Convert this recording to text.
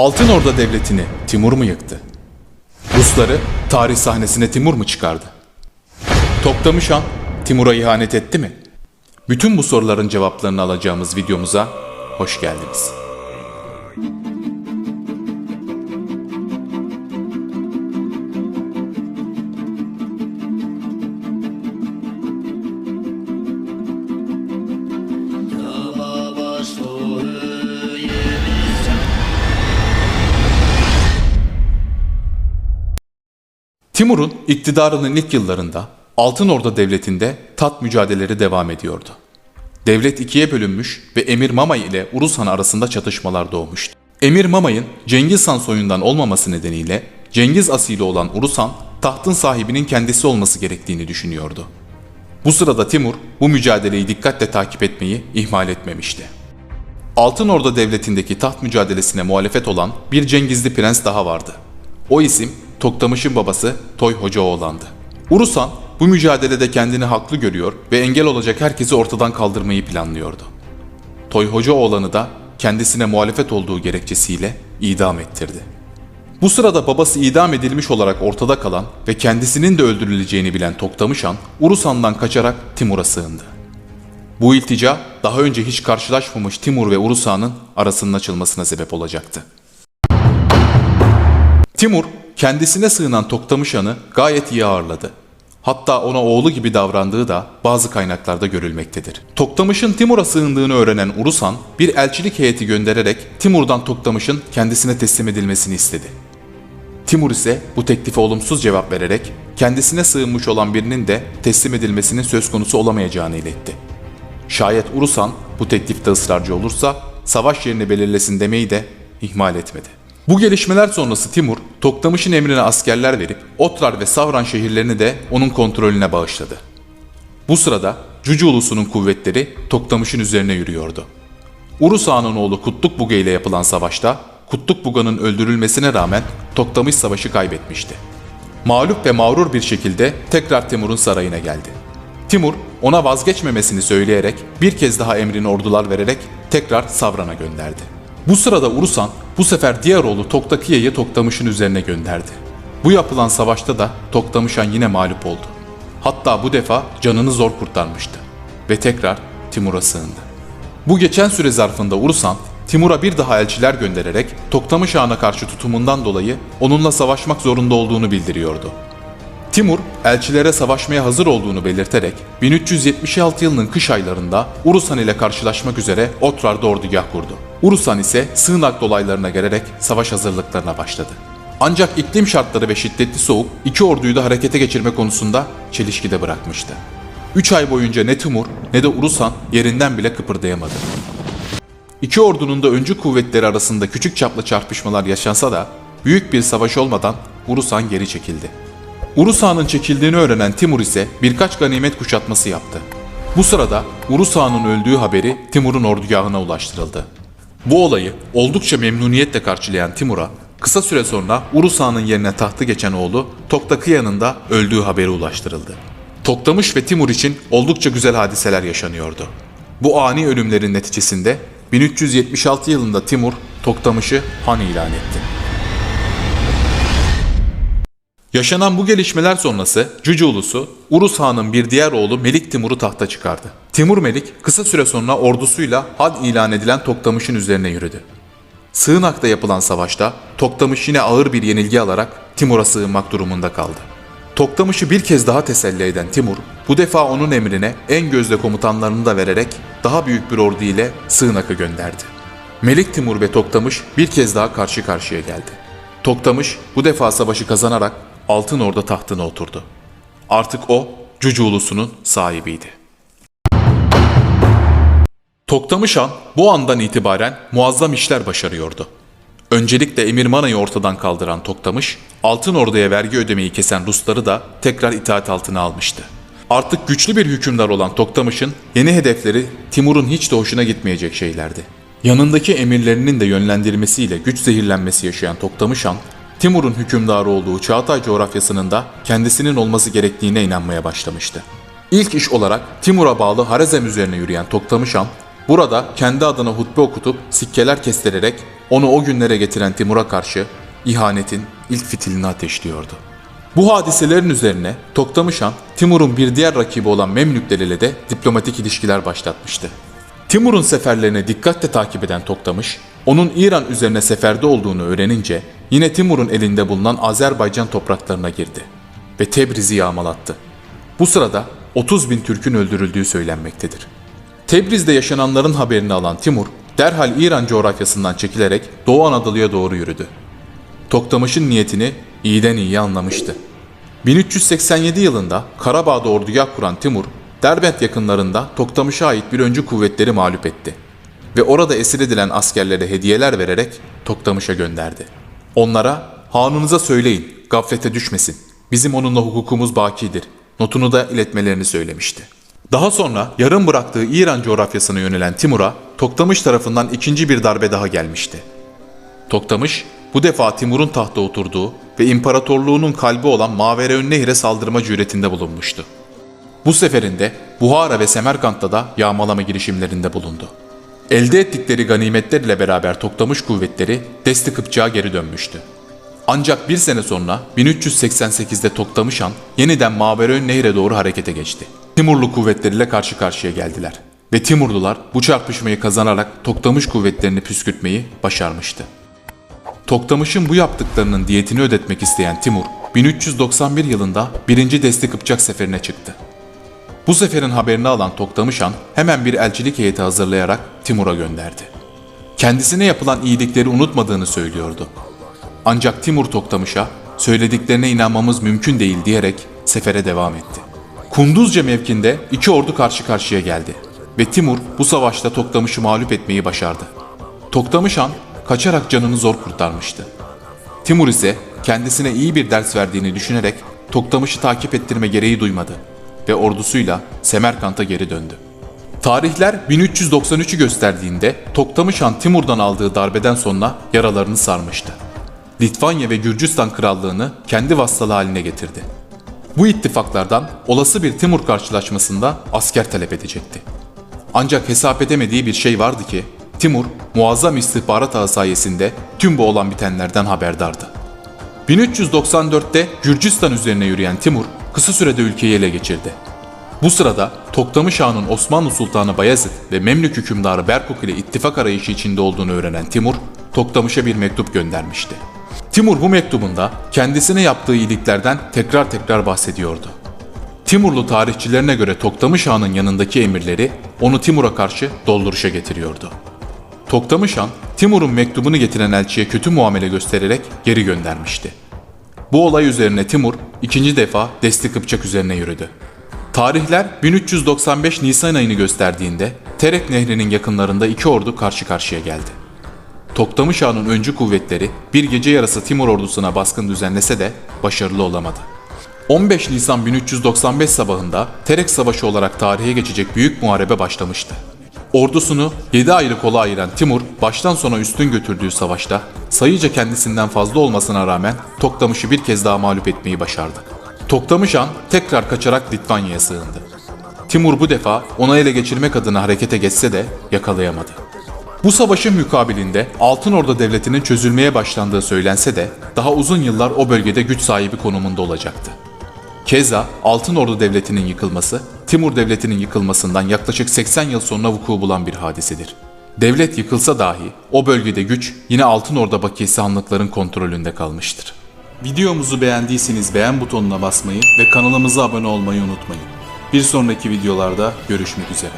Altın Orda Devleti'ni Timur mu yıktı? Rusları tarih sahnesine Timur mu çıkardı? Toktamış Han Timur'a ihanet etti mi? Bütün bu soruların cevaplarını alacağımız videomuza hoş geldiniz. Timur'un iktidarının ilk yıllarında Altın Orda Devleti'nde tat mücadeleleri devam ediyordu. Devlet ikiye bölünmüş ve Emir Mamay ile Urus Han arasında çatışmalar doğmuştu. Emir Mamay'ın Cengiz Han soyundan olmaması nedeniyle Cengiz asili olan Urus Han tahtın sahibinin kendisi olması gerektiğini düşünüyordu. Bu sırada Timur bu mücadeleyi dikkatle takip etmeyi ihmal etmemişti. Altın Orda Devleti'ndeki taht mücadelesine muhalefet olan bir Cengizli prens daha vardı. O isim Toktamış'ın babası Toy Hocaoğlan'dı. Urusan bu mücadelede kendini haklı görüyor ve engel olacak herkesi ortadan kaldırmayı planlıyordu. Toy Hocaoğlan'ı da kendisine muhalefet olduğu gerekçesiyle idam ettirdi. Bu sırada babası idam edilmiş olarak ortada kalan ve kendisinin de öldürüleceğini bilen Toktamış Han, Urusan'dan kaçarak Timur'a sığındı. Bu iltica daha önce hiç karşılaşmamış Timur ve Urus Han'ın arasının açılmasına sebep olacaktı. Timur kendisine sığınan Toktamış Han'ı gayet iyi ağırladı. Hatta ona oğlu gibi davrandığı da bazı kaynaklarda görülmektedir. Toktamış'ın Timur'a sığındığını öğrenen Urus Han bir elçilik heyeti göndererek Timur'dan Toktamış'ın kendisine teslim edilmesini istedi. Timur ise bu teklife olumsuz cevap vererek kendisine sığınmış olan birinin de teslim edilmesinin söz konusu olamayacağını iletti. Şayet Urusan bu teklifte ısrarcı olursa savaş yerini belirlesin demeyi de ihmal etmedi. Bu gelişmeler sonrası Timur, Toktamış'ın emrine askerler verip Otrar ve Savran şehirlerini de onun kontrolüne bağışladı. Bu sırada Cüce ulusunun kuvvetleri Toktamış'ın üzerine yürüyordu. Urus Ağa'nın oğlu Kutluk Buga ile yapılan savaşta Kutluk Buga'nın öldürülmesine rağmen Toktamış savaşı kaybetmişti. Mağlup ve mağrur bir şekilde tekrar Timur'un sarayına geldi. Timur ona vazgeçmemesini söyleyerek bir kez daha emrini ordular vererek tekrar Savran'a gönderdi. Bu sırada Urusan bu sefer diğer oğlu Toktakiya'yı Toktamış'ın üzerine gönderdi. Bu yapılan savaşta da Toktamışan yine mağlup oldu. Hatta bu defa canını zor kurtarmıştı ve tekrar Timur'a sığındı. Bu geçen süre zarfında Urusan Timur'a bir daha elçiler göndererek Toktamış Han'a karşı tutumundan dolayı onunla savaşmak zorunda olduğunu bildiriyordu. Timur, elçilere savaşmaya hazır olduğunu belirterek 1376 yılının kış aylarında Urusan ile karşılaşmak üzere Otrar'da ordugah kurdu. Urusan ise sığınak dolaylarına gelerek savaş hazırlıklarına başladı. Ancak iklim şartları ve şiddetli soğuk iki orduyu da harekete geçirme konusunda çelişkide bırakmıştı. 3 ay boyunca ne Timur ne de Urusan yerinden bile kıpırdayamadı. İki ordunun da öncü kuvvetleri arasında küçük çaplı çarpışmalar yaşansa da büyük bir savaş olmadan Urusan geri çekildi. Urus Ağa'nın çekildiğini öğrenen Timur ise birkaç ganimet kuşatması yaptı. Bu sırada Urus Ağa'nın öldüğü haberi Timur'un ordugahına ulaştırıldı. Bu olayı oldukça memnuniyetle karşılayan Timur'a kısa süre sonra Urus yerine tahtı geçen oğlu Toktakıya'nın da öldüğü haberi ulaştırıldı. Toktamış ve Timur için oldukça güzel hadiseler yaşanıyordu. Bu ani ölümlerin neticesinde 1376 yılında Timur Toktamış'ı han ilan etti. Yaşanan bu gelişmeler sonrası Cüce ulusu Urus Han'ın bir diğer oğlu Melik Timur'u tahta çıkardı. Timur Melik kısa süre sonra ordusuyla had ilan edilen Toktamış'ın üzerine yürüdü. Sığınak'ta yapılan savaşta Toktamış yine ağır bir yenilgi alarak Timur'a sığınmak durumunda kaldı. Toktamış'ı bir kez daha teselli eden Timur, bu defa onun emrine en gözde komutanlarını da vererek daha büyük bir ordu ile Sığınak'ı gönderdi. Melik Timur ve Toktamış bir kez daha karşı karşıya geldi. Toktamış bu defa savaşı kazanarak Altın Orda tahtına oturdu. Artık o Cüce ulusunun sahibiydi. Toktamış Han bu andan itibaren muazzam işler başarıyordu. Öncelikle Emir Mana'yı ortadan kaldıran Toktamış, Altın Ordu'ya vergi ödemeyi kesen Rusları da tekrar itaat altına almıştı. Artık güçlü bir hükümdar olan Toktamış'ın yeni hedefleri Timur'un hiç de hoşuna gitmeyecek şeylerdi. Yanındaki emirlerinin de yönlendirmesiyle güç zehirlenmesi yaşayan Toktamış Han, Timur'un hükümdarı olduğu Çağatay coğrafyasının da kendisinin olması gerektiğine inanmaya başlamıştı. İlk iş olarak Timur'a bağlı Harezm üzerine yürüyen Toktamış Han, burada kendi adına hutbe okutup sikkeler kestirerek onu o günlere getiren Timur'a karşı ihanetin ilk fitilini ateşliyordu. Bu hadiselerin üzerine Toktamış Han, Timur'un bir diğer rakibi olan Memlükler ile de diplomatik ilişkiler başlatmıştı. Timur'un seferlerini dikkatle takip eden Toktamış, onun İran üzerine seferde olduğunu öğrenince yine Timur'un elinde bulunan Azerbaycan topraklarına girdi ve Tebriz'i yağmalattı. Bu sırada 30 bin Türk'ün öldürüldüğü söylenmektedir. Tebriz'de yaşananların haberini alan Timur, derhal İran coğrafyasından çekilerek Doğu Anadolu'ya doğru yürüdü. Toktamış'ın niyetini iyiden iyiye anlamıştı. 1387 yılında Karabağ'da ordugah kuran Timur, Derbent yakınlarında Toktamış'a ait bir öncü kuvvetleri mağlup etti ve orada esir edilen askerlere hediyeler vererek Toktamış'a gönderdi. Onlara, hanınıza söyleyin, gaflete düşmesin, bizim onunla hukukumuz bakidir, notunu da iletmelerini söylemişti. Daha sonra yarım bıraktığı İran coğrafyasına yönelen Timur'a Toktamış tarafından ikinci bir darbe daha gelmişti. Toktamış bu defa Timur'un tahta oturduğu ve imparatorluğunun kalbi olan Mavereün Nehir'e saldırma cüretinde bulunmuştu. Bu seferinde Buhara ve Semerkant'ta da yağmalama girişimlerinde bulundu. Elde ettikleri ganimetler ile beraber Toktamış kuvvetleri Desti Kıpçak'a geri dönmüştü. Ancak bir sene sonra 1388'de Toktamış Han yeniden Mavereün Nehir'e doğru harekete geçti. Timurlu kuvvetleriyle karşı karşıya geldiler ve Timurlular bu çarpışmayı kazanarak Toktamış kuvvetlerini püskürtmeyi başarmıştı. Toktamış'ın bu yaptıklarının diyetini ödetmek isteyen Timur, 1391 yılında 1. Desti Kıpçak seferine çıktı. Bu seferin haberini alan Toktamış Han hemen bir elçilik heyeti hazırlayarak Timur'a gönderdi. Kendisine yapılan iyilikleri unutmadığını söylüyordu. Ancak Timur Toktamış'a söylediklerine inanmamız mümkün değil diyerek sefere devam etti. Kunduzca mevkinde iki ordu karşı karşıya geldi ve Timur bu savaşta Toktamış'ı mağlup etmeyi başardı. Toktamış Han kaçarak canını zor kurtarmıştı. Timur ise kendisine iyi bir ders verdiğini düşünerek Toktamış'ı takip ettirme gereği duymadı ve ordusuyla Semerkant'a geri döndü. Tarihler 1393'ü gösterdiğinde Toktamış Han Timur'dan aldığı darbeden sonra yaralarını sarmıştı. Litvanya ve Gürcistan krallığını kendi vassalı haline getirdi. Bu ittifaklardan olası bir Timur karşılaşmasında asker talep edecekti. Ancak hesap edemediği bir şey vardı ki Timur muazzam istihbarat ağı sayesinde tüm bu olan bitenlerden haberdardı. 1394'te Gürcistan üzerine yürüyen Timur kısa sürede ülkeyi ele geçirdi. Bu sırada Toktamış Han'ın Osmanlı Sultanı Bayezid ve Memlük hükümdarı Berkuk ile ittifak arayışı içinde olduğunu öğrenen Timur, Toktamış'a bir mektup göndermişti. Timur bu mektubunda kendisine yaptığı iyiliklerden tekrar tekrar bahsediyordu. Timurlu tarihçilerine göre Toktamış Han'ın yanındaki emirleri onu Timur'a karşı dolduruşa getiriyordu. Toktamış Han, Timur'un mektubunu getiren elçiye kötü muamele göstererek geri göndermişti. Bu olay üzerine Timur ikinci defa Desti Kıpçak üzerine yürüdü. Tarihler 1395 Nisan ayını gösterdiğinde Terek Nehri'nin yakınlarında iki ordu karşı karşıya geldi. Toktamış Han'ın öncü kuvvetleri bir gece yarısı Timur ordusuna baskın düzenlese de başarılı olamadı. 15 Nisan 1395 sabahında Terek Savaşı olarak tarihe geçecek büyük muharebe başlamıştı. Ordusunu 7 ayrı kola ayıran Timur baştan sona üstün götürdüğü savaşta sayıca kendisinden fazla olmasına rağmen Toktamış'ı bir kez daha mağlup etmeyi başardı. Toktamış Han tekrar kaçarak Litvanya'ya sığındı. Timur bu defa ona ele geçirmek adına harekete geçse de yakalayamadı. Bu savaşın mukabilinde Altın Orda Devleti'nin çözülmeye başlandığı söylense de daha uzun yıllar o bölgede güç sahibi konumunda olacaktı. Keza Altın Ordu Devleti'nin yıkılması, Timur Devleti'nin yıkılmasından yaklaşık 80 yıl sonra vuku bulan bir hadisedir. Devlet yıkılsa dahi o bölgede güç yine Altın Orda bakiyesi hanlıkların kontrolünde kalmıştır. Videomuzu beğendiyseniz beğen butonuna basmayı ve kanalımıza abone olmayı unutmayın. Bir sonraki videolarda görüşmek üzere.